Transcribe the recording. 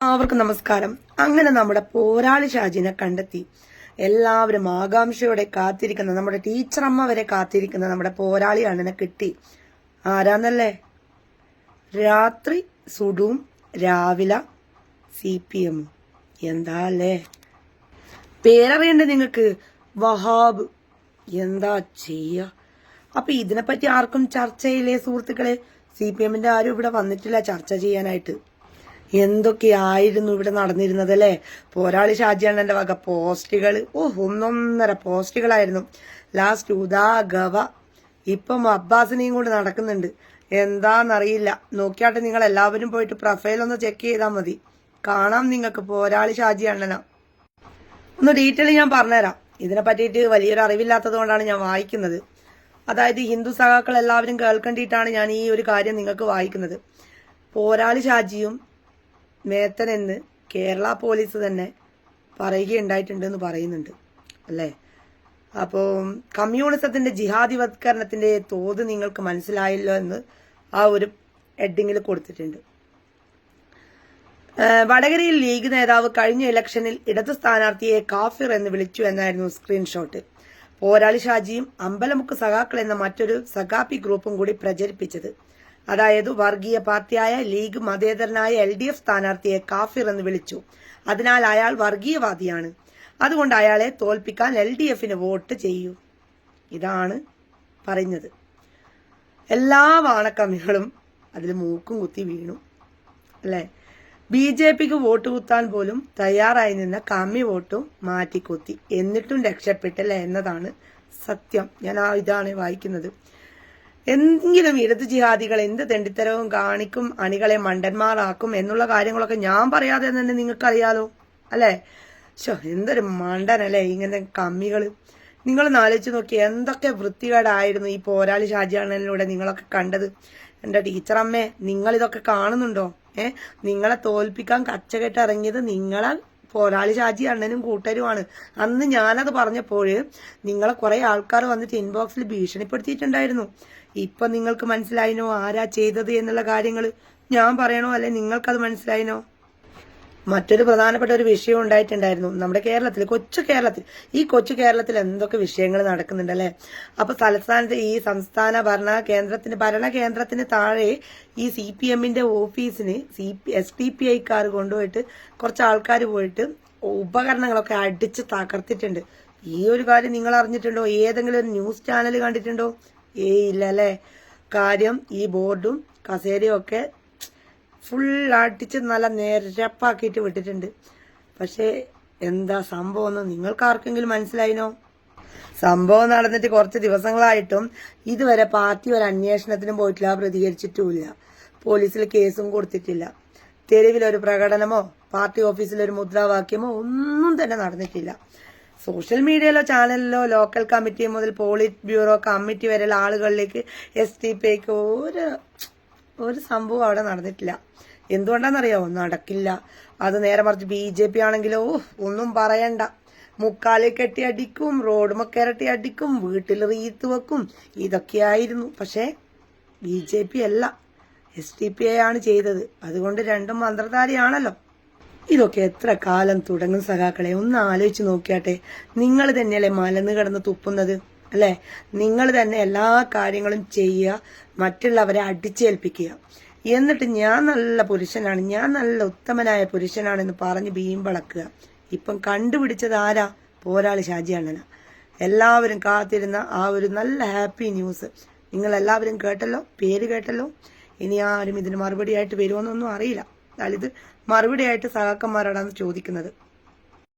എല്ലാവർക്കും നമസ്കാരം. അങ്ങനെ നമ്മുടെ പോരാളി ഷാജിനെ കണ്ടെത്തി. എല്ലാവരും ആകാംക്ഷയോടെ കാത്തിരിക്കുന്ന നമ്മുടെ ടീച്ചറമ്മ വരെ കാത്തിരിക്കുന്ന നമ്മുടെ പോരാളി അണ്ണനെ കിട്ടി. ആരാന്നല്ലേ? രാത്രി സുഡും രാവിലെ സി പി എമ്മും എന്താ അല്ലേ പേരറിയണ്ടേ നിങ്ങൾക്ക്? വഹാബ്. എന്താ ചെയ്യ? അപ്പൊ ഇതിനെപ്പറ്റി ആർക്കും ചർച്ചയില്ലേ സുഹൃത്തുക്കളെ? സി പി എമ്മിന്റെ ആരും ഇവിടെ വന്നിട്ടില്ല ചർച്ച ചെയ്യാനായിട്ട്. എന്തൊക്കെയായിരുന്നു ഇവിടെ നടന്നിരുന്നത് അല്ലേ? പോരാളി ഷാജിയാണെന്റെ വക പോസ്റ്റുകൾ. ഓ ഒന്നൊന്നര പോസ്റ്റുകളായിരുന്നു. ലാസ്റ്റ് ഉദാ ഗവ. ഇപ്പം അബ്ബാസിനെയും കൊണ്ട് നടക്കുന്നുണ്ട്. എന്താന്നറിയില്ല. നോക്കിയാട്ടെ നിങ്ങൾ എല്ലാവരും പോയിട്ട് പ്രൊഫൈൽ ഒന്ന് ചെക്ക് ചെയ്താൽ മതി. കാണാം നിങ്ങൾക്ക് പോരാളി ഷാജി അണ്ണന ഒന്ന് ഡീറ്റെയിൽ ഞാൻ പറഞ്ഞുതരാം. ഇതിനെ പറ്റിയിട്ട് വലിയൊരു അറിവില്ലാത്തത് കൊണ്ടാണ് ഞാൻ വായിക്കുന്നത്. അതായത് ഹിന്ദു സഖാക്കൾ എല്ലാവരും കേൾക്കേണ്ടിയിട്ടാണ് ഞാൻ ഈ ഒരു കാര്യം നിങ്ങൾക്ക് വായിക്കുന്നത്. പോരാളി ഷാജിയും മേത്തൻ എന്ന് കേരള പോലീസ് തന്നെ പറയുകയുണ്ടായിട്ടുണ്ട് എന്ന് പറയുന്നുണ്ട്. അല്ലേ? അപ്പോൾ കമ്മ്യൂണിസത്തിന്റെ ജിഹാദിവത്കരണത്തിന്റെ തോത് നിങ്ങൾക്ക് മനസ്സിലായല്ലോ എന്ന് ആ ഒരു ഹെഡിങ്ങിൽ കൊടുത്തിട്ടുണ്ട്. വടകരയിൽ ലീഗ് നേതാവ് കഴിഞ്ഞ ഇലക്ഷനിൽ ഇടതു സ്ഥാനാർത്ഥിയെ കാഫിർ എന്ന് വിളിച്ചു എന്നായിരുന്നു സ്ക്രീൻഷോട്ട് പോരാളി ഷാജിയും അമ്പലമുക്ക് സഖാക്കൾ എന്ന മറ്റൊരു സഖാപ്പി ഗ്രൂപ്പും കൂടി പ്രചരിപ്പിച്ചത്. അതായത് വർഗീയ പാർട്ടിയായ ലീഗ് മതേതരനായ എൽ ഡി എഫ് സ്ഥാനാർത്ഥിയെ കാഫിർ എന്ന് വിളിച്ചു. അതിനാൽ അയാൾ വർഗീയവാദിയാണ്. അതുകൊണ്ട് അയാളെ തോൽപ്പിക്കാൻ എൽ ഡി എഫിന് വോട്ട് ചെയ്യൂ. ഇതാണ് പറഞ്ഞത് എല്ലാ വാണക്കമ്മികളും അതിൽ മൂക്കും കുത്തി വീണു. അല്ലേ? ബി ജെ പിക്ക് വോട്ട് കുത്താൻ പോലും തയ്യാറായി നിന്ന കമ്മി വോട്ടും മാറ്റിക്കുത്തി. എന്നിട്ടും രക്ഷപ്പെട്ടില്ല എന്നതാണ് സത്യം. ഞാൻ ആ ഇതാണ് വായിക്കുന്നത്. എന്തെങ്കിലും ഇടത് ജിഹാദികൾ എന്ത് തെണ്ടിത്തരവും കാണിക്കും അണികളെ മണ്ടന്മാരാക്കും എന്നുള്ള കാര്യങ്ങളൊക്കെ ഞാൻ പറയാതെ തന്നെ നിങ്ങൾക്കറിയാലോ അല്ലേ? ശോ എന്തൊരു മണ്ടനല്ലേ ഇങ്ങനെ കമ്മികൾ നിങ്ങൾ ആലോചിച്ച് നോക്കി എന്തൊക്കെ വൃത്തികേടായിരുന്നു ഈ പോരാളി ഷാജിയാണിലൂടെ നിങ്ങളൊക്കെ കണ്ടത്. എന്റെ ടീച്ചറമ്മേ നിങ്ങളിതൊക്കെ കാണുന്നുണ്ടോ? ഏ? നിങ്ങളെ തോൽപ്പിക്കാൻ കച്ചകെട്ടിറങ്ങിയത് നിങ്ങളാൽ നിങ്ങളെ പോരാളി ഷാജി അണ്ണനും കൂട്ടരുമാണ്. അന്ന് ഞാനത് പറഞ്ഞപ്പോൾ നിങ്ങളെ കുറേ ആൾക്കാർ വന്നിട്ട് ഇൻബോക്സിൽ ഭീഷണിപ്പെടുത്തിയിട്ടുണ്ടായിരുന്നു. ഇപ്പൊ നിങ്ങൾക്ക് മനസ്സിലായിനോ? ആരാ ചെയ്തത് എന്നുള്ള കാര്യങ്ങൾ ഞാൻ പറയണോ? അല്ലെ നിങ്ങൾക്കത് മനസ്സിലായിനോ? മറ്റൊരു പ്രധാനപ്പെട്ട ഒരു വിഷയം ഉണ്ടായിട്ടുണ്ടായിരുന്നു. നമ്മുടെ കേരളത്തിൽ കൊച്ചു കേരളത്തിൽ. ഈ കൊച്ചു കേരളത്തിൽ എന്തൊക്കെ വിഷയങ്ങൾ നടക്കുന്നുണ്ട് അല്ലെ? അപ്പൊ തലസ്ഥാനത്ത് ഈ സംസ്ഥാന ഭരണ കേന്ദ്രത്തിന് ഭരണ കേന്ദ്രത്തിന് താഴെ ഈ സി പി എമ്മിന്റെ ഓഫീസിന് C P S D P ഐക്കാർ കൊണ്ടുപോയിട്ട് കുറച്ച് ആൾക്കാർ പോയിട്ട് ഉപകരണങ്ങളൊക്കെ അടിച്ച് തകർത്തിട്ടുണ്ട്. ഈ ഒരു കാര്യം നിങ്ങൾ അറിഞ്ഞിട്ടുണ്ടോ? ഏതെങ്കിലും ഒരു ന്യൂസ് ചാനൽ കണ്ടിട്ടുണ്ടോ? ഏയ് ഇല്ല അല്ലേ? കാര്യം ഈ ബോർഡും കസേരയും ഒക്കെ ഫുൾ അടിച്ച് നല്ല നിരപ്പാക്കിയിട്ട് വിട്ടിട്ടുണ്ട്. പക്ഷേ എന്താ സംഭവം എന്ന് നിങ്ങൾക്ക് ആർക്കെങ്കിലും മനസ്സിലായിനോ? സംഭവം നടന്നിട്ട് കുറച്ച് ദിവസങ്ങളായിട്ടും ഇതുവരെ പാർട്ടി ഒരു അന്വേഷണത്തിനും പോയിട്ടില്ല പ്രതികരിച്ചിട്ടുമില്ല. പോലീസിൽ കേസും കൊടുത്തിട്ടില്ല. തെരുവിലൊരു പ്രകടനമോ പാർട്ടി ഓഫീസിലൊരു മുദ്രാവാക്യമോ ഒന്നും തന്നെ നടന്നിട്ടില്ല. സോഷ്യൽ മീഡിയയിലോ ചാനലിലോ ലോക്കൽ കമ്മിറ്റി മുതൽ പോളിറ്റ് ബ്യൂറോ കമ്മിറ്റി വരെയുള്ള ആളുകളിലേക്ക് എസ് ടി പിക്ക് ഒരു ഒരു സംഭവം അവിടെ നടന്നിട്ടില്ല. എന്തുകൊണ്ടാണെന്നറിയോ? നടക്കില്ല. അത് നേരെ മറിച്ച് ബി ജെ പി ആണെങ്കിലോ ഒന്നും പറയണ്ട. മുക്കാലിൽ കെട്ടി അടിക്കും റോഡുമ കയറട്ടി അടിക്കും വീട്ടിൽ റീത്ത് വെക്കും. ഇതൊക്കെയായിരുന്നു. പക്ഷേ ബി ജെ പി അല്ല. എസ് ഡി പി ആണ് ചെയ്തത്. അതുകൊണ്ട് രണ്ടും മന്ത്രധാരിയാണല്ലോ. ഇതൊക്കെ എത്ര കാലം തുടങ്ങും സഖാക്കളെ? ഒന്ന് ആലോചിച്ച് നോക്കിയാട്ടെ. നിങ്ങൾ തന്നെയല്ലേ മലന്ന് കിടന്ന് തുപ്പുന്നത്? അല്ലേ? നിങ്ങൾ തന്നെ എല്ലാ കാര്യങ്ങളും ചെയ്യുക മറ്റുള്ളവരെ അടിച്ചേൽപ്പിക്കുക. എന്നിട്ട് ഞാൻ നല്ല പുരുഷനാണ് ഞാൻ നല്ല ഉത്തമനായ പുരുഷനാണെന്ന് പറഞ്ഞ് ബീമ്പളക്കുക ഇപ്പം കണ്ടുപിടിച്ചത് ആരാ? പോരാളി ഷാജി അണ്ണന. എല്ലാവരും കാത്തിരുന്ന ആ ഒരു നല്ല ഹാപ്പി ന്യൂസ്. നിങ്ങൾ എല്ലാവരും കേട്ടല്ലോ? പേര് കേട്ടല്ലോ? ഇനി ആരും ഇതിന് മറുപടിയായിട്ട് വരുമോന്നൊന്നും അറിയില്ല. അതായത് മറുപടിയായിട്ട് സഹാക്കന്മാരോടാണ് ചോദിക്കുന്നത്.